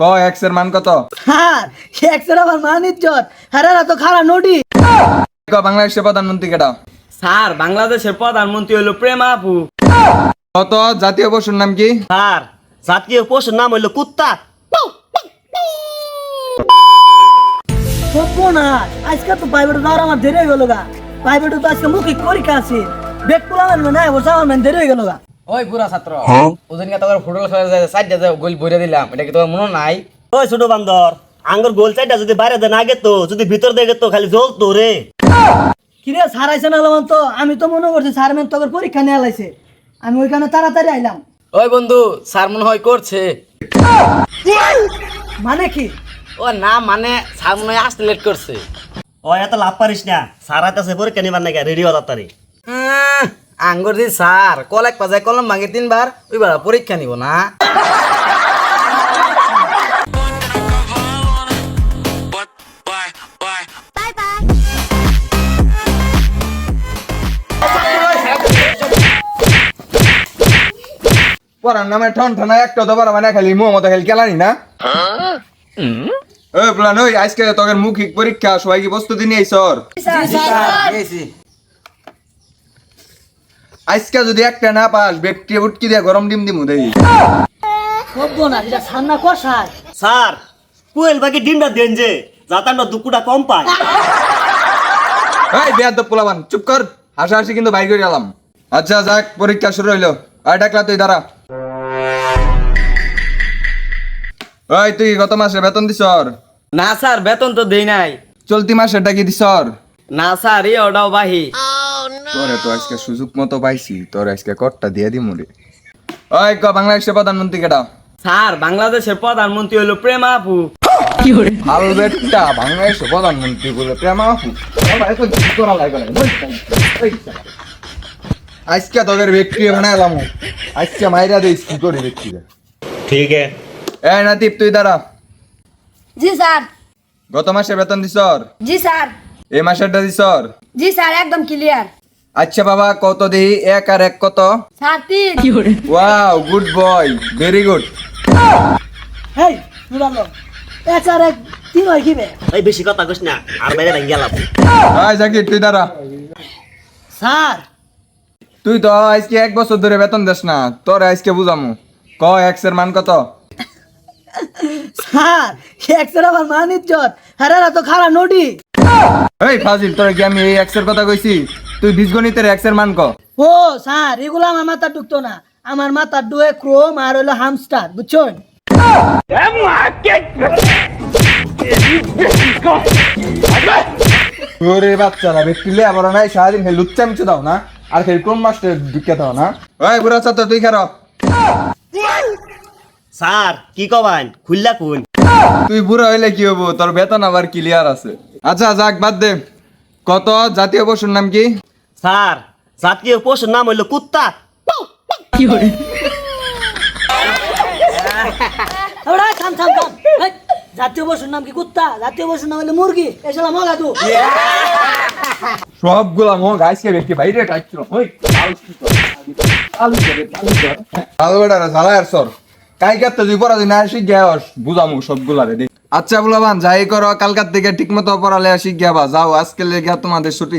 ক এক্সের মান কত? হ্যাঁ একশোর আমার মান ইজ্জত। হারারা তো খারা নডি। ক বাংলাদেশের প্রধানমন্ত্রী কেটা স্যার বাংলাদেশের প্রধানমন্ত্রী হলো প্রেমা আপু। কত? জাতীয় পশুর নাম কি? স্যার জাতীয় পশুর নাম হইল কুত্তা। না আজকে তো প্রাইভেট যাওয়ার আমার দেরি হয়ে গেল গা। প্রাইভেট তো আজকে মুখে পরীক্ষা আছে। বেগ পোলা মানে না বসে আমার দেরি হয়ে গেল গা। ওই পুরা ছাত্র ওজন কে তোর ফুটবল খেলা যায় সাইড যায় গোল ভরে দিলাম এটা কি তোর মনে নাই? ওই ছোট বান্দর আঙ্গুর গোল চাইটা যদি বাইরে দেন আগে তো যদি ভিতর দেখে তো খালি জল তো রে। কিরে স্যার আইসে না আলাম তো আমি তো মনে করছি স্যার মেন তোর পরীক্ষা নিয়ে লাইছে আমি ওইখানে তাড়াতাড়ি আইলাম। ওই বন্ধু স্যার মনে হয় করছে। মানে কি? ও না মানে স্যার মনে হয় আসতে লেট করছে। ও এত লাভ পারিস না স্যার আইতাছে পরীক্ষা নিবার নাকি রেডি হওয়া তাড়াতাড়ি। আঙ্গুর দি স্যার কলেক পাজায় কলম ভাঙে তিনবার ওই বার পরীক্ষা নিব না পড়ার নামে ঠন ঠনা একটা তো পারা মানে খালি মুহ মতো খালি কেলানি না ওই প্লান ওই আজকে তোদের মুখিক পরীক্ষা সবাই কি প্রস্তুতি নিয়ে সর গেছি। আজকে যদি একটা না পাস বেপটি উটকি দিয়ে গরম ডিম দিমু দেই। সব্য না এটা সান্না কষায়? স্যার কুয়েল বাকি ডিমটা দেন যে যাতে আমরা দুকুটা কম পাই। এই বেয়াদ পোলাবান চুপ কর। হাসাহাসি কিন্তু বাইর করে গেলাম আচ্ছা যাক পরীক্ষা শুরু হইল। আয় ডাকলা তুই দাঁড়া। ওই তুই গত মাসে বেতন দিছর না স্যার বেতন তো দেই নাই। চলতি মাসে ডাকি দিছর না স্যার এই ওটাও বাহি। তোরে তো আজকে সুযোগ মতো পাইছি তোর আজকে কটটা দিয়ে দিমু রে। ওই ক বাংলাদেশের প্রধানমন্ত্রী কেটা স্যার বাংলাদেশের প্রধানমন্ত্রী হলো প্রেমা আপু। আলবেটটা বাংলাদেশের প্রধানমন্ত্রী বলে প্রেমা আপু। বাবা, এখন কি করা লাগে না? ওই শালা। আজকে তোদের ব্যক্তি বানাইলাম আজকে মাইরা দিস কি করে ব্যক্তি ঠিক আছে নাতিব তুই দাঁড়া। জি স্যার। গত মাসে বেতন দিছর জি স্যার। এই মাসেরটা দিছর জি স্যার একদম ক্লিয়ার আচ্ছা বাবা কত দেহি এক আর এক কত? Wow good boy very good. Hey শুনালো এক আর এক তিন হয় কিবে? এই বেশি কথা কইস না আর বাইরে ভেঙে গেলাম। আয় জাকির তুই দাঁড়া। স্যার। তুই তো আজকে এক বছর ধরে বেতন দেস না তোর আজকে বুঝামু। ক এক্সের মান কত? স্যার একশোর আমার মান ইজ্জত। হারারা তো খারা নডি এই ফাজিল তোর কি আমি এই এক্সের কথা কইছি? তুই বীজগণিতের এক্সের মান ক। ও স্যার এগুলো আমার মাথা ঢুকতো না। আমার মাথা ডুয়ে ক্রোম আর হলো হামস্টার বুঝছেন? ওরে বাচ্চারা ব্যক্তিলে আবার নাই সারাদিন খেলে লুচ্চা মিচু দাও না আর খেলে কোন মাস্টার ঢুকে দাও না। ওই বুড়া ছাত্র তুই খের স্যার কি কবান খুললা কোন তুই বুড়া হইলে কি হব? তোর বেতন আবার ক্লিয়ার আছে। আচ্ছা যাক বাদ দে। কত? জাতীয় পশুর নাম কি? স্যার জাতীয় পশুর নাম হইল কুত্তা। ওরা থাম থাম থাম। জাতীয় পশুর নাম কি কুত্তা? জাতীয় পশুর নাম হলো মুরগি। এসব মগা তু। সবগুলা মগ আজকে ব্যক্তি বাইরে টাইছিল ওই আলু বেটারা ঝালায়ার সর কাই কাতে তুই পড়া দিন বুঝামু সবগুলা রে দেখ। আচ্ছা বলবান, যাই করো, কালকার থেকে ঠিক মতো পড়ালে আসি গিয়া যাও আজকে লেগে তোমাদের ছুটি।